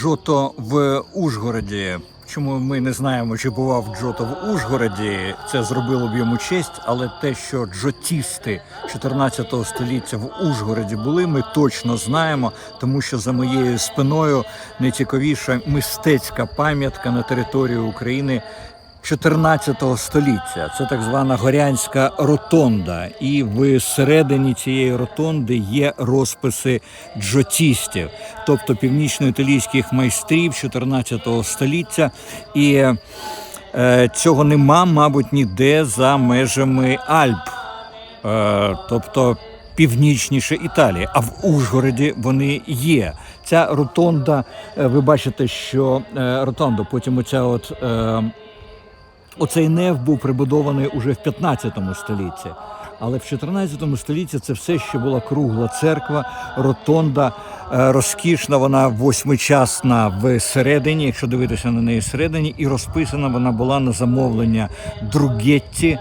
Джото в Ужгороді. Чому ми не знаємо, чи бував Джото в Ужгороді? Це зробило б йому честь, але те, що джотісти 14 століття в Ужгороді були, ми точно знаємо, тому що за моєю спиною найцікавіша мистецька пам'ятка на території України 14 століття. Це так звана горянська ротонда. І в середині цієї ротонди є розписи джотістів, тобто північноіталійських майстрів 14 століття. І е, цього нема, мабуть, ніде за межами Альп, е, тобто північніше Італії. А в Ужгороді вони є. Ця ротонда, е, ви бачите, що е, ротонда, потім оця от. Е, Оцей неф був прибудований уже в 15 столітті. Але в 14 столітті це все ще була кругла церква, ротонда, е, розкішна, вона восьмичасна всередині, якщо дивитися на неї всередині, і розписана вона була на замовлення Другетті.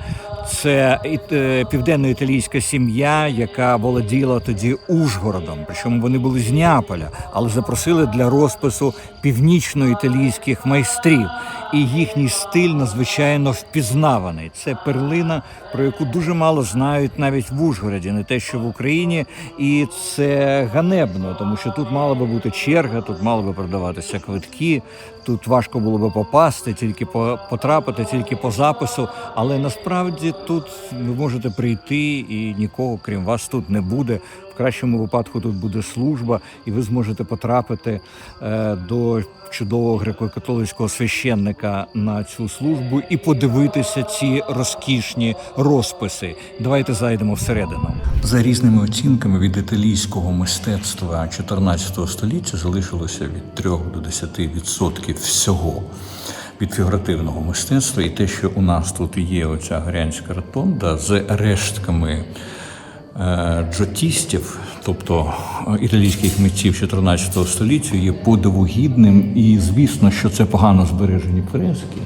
Це е, південно-італійська сім'я, яка володіла тоді Ужгородом. Причому вони були з Неаполя, але запросили для розпису північно-італійських майстрів. І їхній стиль надзвичайно впізнаваний. Це перлина, про яку дуже мало знають навіть в Ужгороді, не те, що в Україні. І це ганебно, тому що тут мала би бути черга, тут мали би продаватися квитки. Тут важко було би попасти, тільки по потрапити, тільки по запису. Але насправді тут ви можете прийти і нікого крім вас тут не буде. Кращому випадку тут буде служба, і ви зможете потрапити е, до чудового греко-католицького священника на цю службу і подивитися ці розкішні розписи. Давайте зайдемо всередину. За різними оцінками від італійського мистецтва 14 століття залишилося від 3 до 10% всього від фігуративного мистецтва, і те, що у нас тут є оця горянська ротонда з рештками джотістів, тобто е, італійських митців 14 століття, є подивогідним. І звісно, що це погано збережені фрески.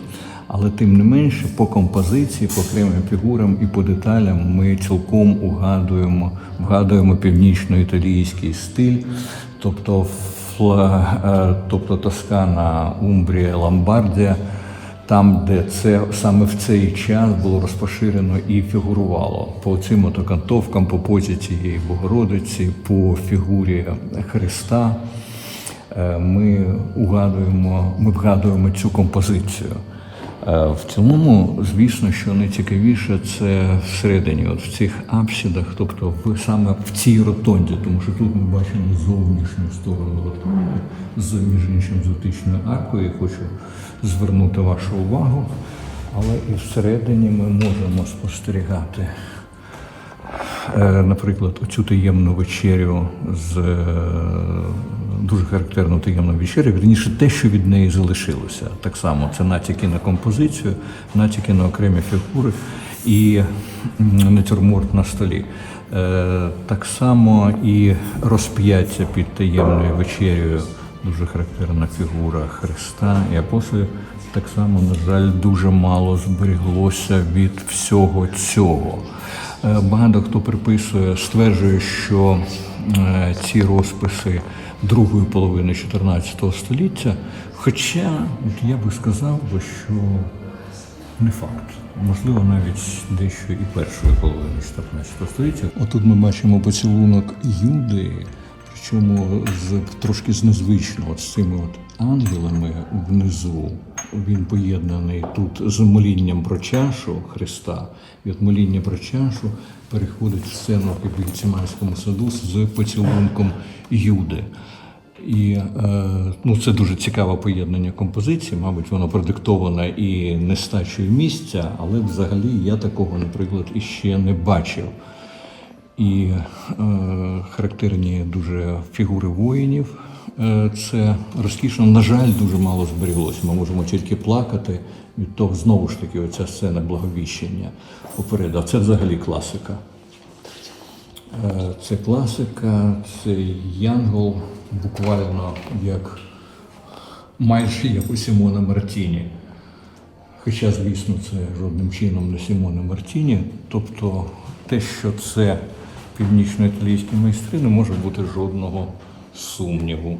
Але тим не менше, по композиції, по окремим фігурам і по деталям ми цілком угадуємо, вгадуємо північно-італійський стиль, тобто фла, е, тобто Тоскана, Умбрія, Ломбардія, там, де це саме в цей час було розпоширено і фігурувало по цим отокантовкам, по позі цієї Богородиці, по фігурі Христа. Е, Ми угадуємо, ми вгадуємо цю композицію. Е, В цілому, звісно, що найцікавіше це всередині, от в цих апсідах, тобто в саме в цій ротонді, тому що тут ми бачимо зовнішню сторону ротонди з між іншим з отичною аркою. Я хочу звернути вашу увагу, але і всередині ми можемо спостерігати наприклад, оцю таємну вечерю з е, дуже характерну таємну вечерю, вірніше те, що від неї залишилося. Так само це натяки на композицію, натяки на окремі фігури і натюрморт на столі. Е, Так само і розп'яття під таємною вечерею, дуже характерна фігура Христа і апостолів. Так само, на жаль, дуже мало зберіглося від всього цього. Е, Багато хто приписує, стверджує, що е, ці розписи другої половини 14 століття. Хоча я би сказав, що не факт. Можливо, навіть дещо і першої половини 14 століття. Отут ми бачимо поцілунок Юди, причому з трошки з незвичного з цими от ангелами внизу. Він поєднаний тут з молінням про чашу Христа. І от моління про чашу переходить в сцену в Гециманському саду з поцілунком Юди. І е, ну, це дуже цікаве поєднання композицій. Мабуть, воно продиктоване і нестачею місця, але взагалі я такого, наприклад, іще не бачив. І е, характерні дуже фігури воїнів. Е, це розкішно, на жаль, дуже мало зберіглося. Ми можемо тільки плакати від того, знову ж таки, оця сцена благовіщення попереду. А це взагалі класика. Е, Це класика, це Янгол, буквально як майже як у Сімона Мартіні. Хоча, звісно, це жодним чином не Сімона Мартіні. Тобто те, що це північно-італійські майстри, не може бути жодного сумніву.